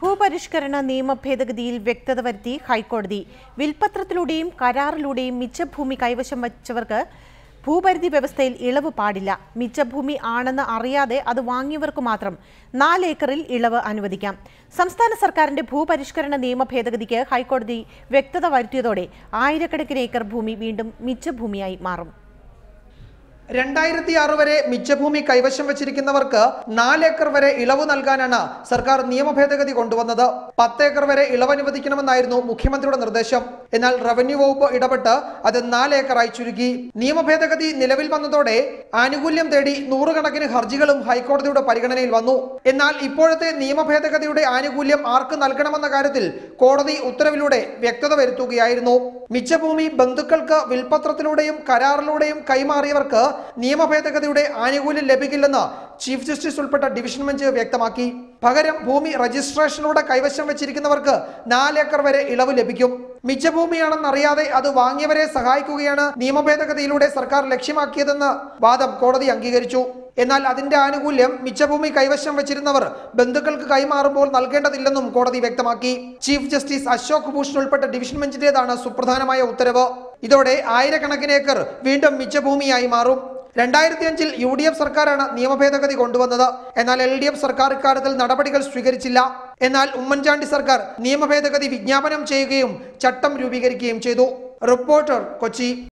ഭൂപരിഷ്കരണ നിയമ ഭേദഗതിയിൽ വ്യക്തത വരുത്തി ഹൈക്കോടതി വിൽപത്രത്തിലൂടെയും കരാറിലൂടെയും മിച്ചഭൂമി കൈവശം വച്ചവർക്ക് ഭൂപരിധി വ്യവസ്ഥയിൽ ഇളവ് പാടില്ല. മിച്ചഭൂമി ആണെന്ന് അറിയാതെ അത് വാങ്ങിയവർക്ക് മാത്രം നാല് ഏക്കറിൽ ഇളവ് അനുവദിക്കാം. സംസ്ഥാന സർക്കാരിന്റെ ഭൂപരിഷ്കരണ നിയമ ഭേദഗതിക്ക് ഹൈക്കോടതി വ്യക്തത വരുത്തിയതോടെ ആയിരക്കണക്കിന് ഏക്കർ ഭൂമി വീണ്ടും മിച്ചഭൂമിയായി മാറും. രണ്ടായിരത്തി ആറ് വരെ മിച്ചഭൂമി കൈവശം വെച്ചിരിക്കുന്നവർക്ക് നാല് ഏക്കർ വരെ ഇളവ് നൽകാനാണ് സർക്കാർ നിയമ ഭേദഗതി കൊണ്ടുവന്നത്. പത്ത് ഏക്കർ വരെ ഇളവ് അനുവദിക്കണമെന്നായിരുന്നു മുഖ്യമന്ത്രിയുടെ നിർദ്ദേശം. എന്നാൽ റവന്യൂ വകുപ്പ് ഇടപെട്ട് അത് നാല് ഏക്കറായി ചുരുക്കി. നിയമ ഭേദഗതി നിലവിൽ വന്നതോടെ ആനുകൂല്യം തേടി നൂറുകണക്കിന് ഹർജികളും ഹൈക്കോടതിയുടെ പരിഗണനയിൽ വന്നു. എന്നാൽ ഇപ്പോഴത്തെ നിയമ ഭേദഗതിയുടെ ആനുകൂല്യം ആർക്ക് നൽകണമെന്ന കാര്യത്തിൽ കോടതി ഉത്തരവിലൂടെ വ്യക്തത വരുത്തുകയായിരുന്നു. മിച്ചഭൂമി ബന്ധുക്കൾക്ക് വിൽപത്രത്തിലൂടെയും കരാറിലൂടെയും കൈമാറിയവർക്ക് നിയമ ഭേദഗതിയുടെ ആനുകൂല്യം ലഭിക്കില്ലെന്ന് ചീഫ് ജസ്റ്റിസ് ഉൾപ്പെട്ട ഡിവിഷൻ ബെഞ്ച് വ്യക്തമാക്കി. പകരം ഭൂമി രജിസ്ട്രേഷനിലൂടെ കൈവശം വെച്ചിരിക്കുന്നവർക്ക് നാലേക്കർ വരെ ഇളവ് ലഭിക്കും. മിച്ചഭൂമിയാണെന്നറിയാതെ അത് വാങ്ങിയവരെ സഹായിക്കുകയാണ് നിയമ ഭേദഗതിയിലൂടെ സർക്കാർ ലക്ഷ്യമാക്കിയതെന്ന് വാദം കോടതി അംഗീകരിച്ചു. എന്നാൽ അതിന്റെ ആനുകൂല്യം മിച്ചഭൂമി കൈവശം വെച്ചിരുന്നവർ ബന്ധുക്കൾക്ക് കൈമാറുമ്പോൾ നൽകേണ്ടതില്ലെന്നും കോടതി വ്യക്തമാക്കി. ചീഫ് ജസ്റ്റിസ് അശോക് ഭൂഷൺ ഉൾപ്പെട്ട ഡിവിഷൻ ബെഞ്ചിന്റേതാണ് സുപ്രധാനമായ ഉത്തരവ്. ഇതോടെ ആയിരക്കണക്കിന് ഏക്കർ വീണ്ടും മിച്ചഭൂമിയായി മാറും. രണ്ടായിരത്തി അഞ്ചിൽ യു ഡി എഫ് സർക്കാരാണ് നിയമ ഭേദഗതി കൊണ്ടുവന്നത്. എന്നാൽ എൽ ഡി എഫ് സർക്കാർ ഇക്കാര്യത്തിൽ നടപടികൾ സ്വീകരിച്ചില്ല. എന്നാൽ ഉമ്മൻചാണ്ടി സർക്കാർ നിയമഭേദഗതി വിജ്ഞാപനം ചെയ്യുകയും ചട്ടം രൂപീകരിക്കുകയും ചെയ്തു. റിപ്പോർട്ടർ കൊച്ചി.